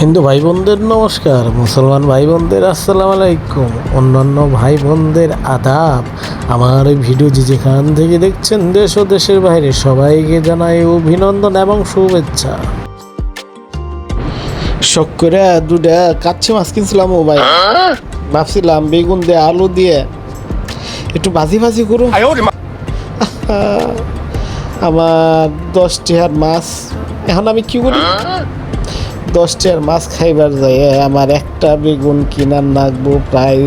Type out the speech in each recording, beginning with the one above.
হিন্দু ভাই বোনদের নমস্কার মুসলমান ভাই বোনদের আসসালাম আলাইকুম অন্যান্য ভাই বোনদের আদাব। আমার এই ভিডিও যে যেখান থেকে দেখছেন দেশ ও দেশের বাইরে সবাইকে জানাই অভিনন্দন এবং শুভেচ্ছা। শখ করে দুটা কাচ্চি মাছ কিনছিলাম ও ভাই। ভাবছিলাম বেগুন দিয়ে আলু দিয়ে একটু ভাজি ভাজি করুন আমার দশ টিহার মাছ। এখন আমি কি করি? দশ টিহার মাছ খাইবার যাই আমার একটা বেগুন কিনার নাগবো প্রায়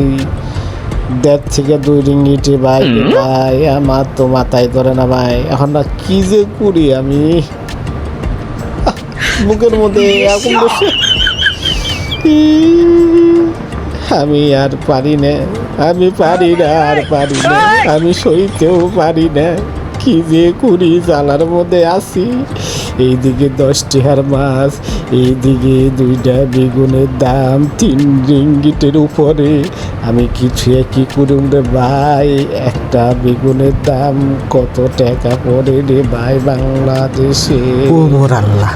দেড় থেকে দুই রিঙ্গিটি ভাই ভাই আমার তো মাথায় ধরে না ভাই। এখন না কি যে করি আমি? বুকের মধ্যে এরকম বসে। আমি আর পারি না আমি পারি না আর পারি না আমি সইতেও পারি না। কি যে করি জালার মধ্যে আসি এইদিকে দশ টিহার মাছ এইদিকে দুইটা বেগুনের দাম তিন রিঙ্গিটের উপরে। আমি কিছু কি করুম রে ভাই একটা বেগুনের দাম কত টাকা পড়ে রে ভাই বাংলাদেশে? ওমর আল্লাহ।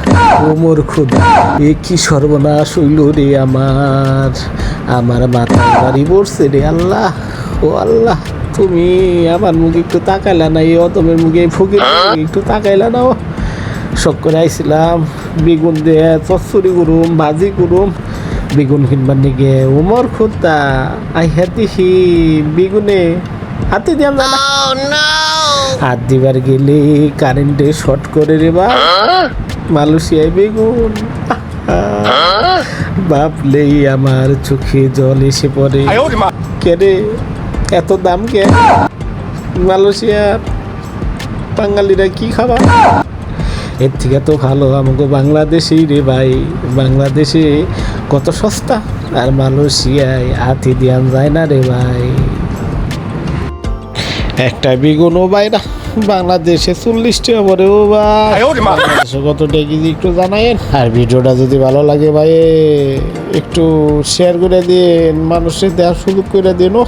ওমর খুদা এ কি সর্বনাশ হইল রে আমার? আমার মাথায় বাড়ি পড়ছে রে আল্লাহ। ও আল্লাহ তুমি আমার মুখে একটু তাকাইলা না এই অদমের মুখে মুখে একটু তাকাইলা না শখ করে আইছিলাম বেগুন দিয়ে চচ্চড়ি করুম ভাজি করুম বেগুন কিনবার নিগে উমর খুদ্দা আই হাতিহি বেগুনে হাতে দিয়াম জানা। হাত দিবার গেলে কারেন্টে শর্ট করে রে বা মালয়েশিয়ায় বেগুন। বাপলেই আমার চোখে জল এসে পড়ে। কে রে? এত দাম কে? মালয়েশিয়ার বাঙালিরা কি খাবার এর থেকে তো ভালো আমাকে বাংলাদেশেই রে ভাই। বাংলাদেশে কত সস্তা আর মালয়েশিয়ায় হাতি দিয়ান যায় না রে ভাই। একটা বেগুনও ভাই না বাংলাদেশে চল্লিশ টাকা পরে ও ভাই। বাংলাদেশে কত কেজি একটু জানাইন আর ভিডিওটা যদি ভালো লাগে ভাই একটু শেয়ার করে দিন মানুষের দেওয়ার সুযোগ করে দিন ও।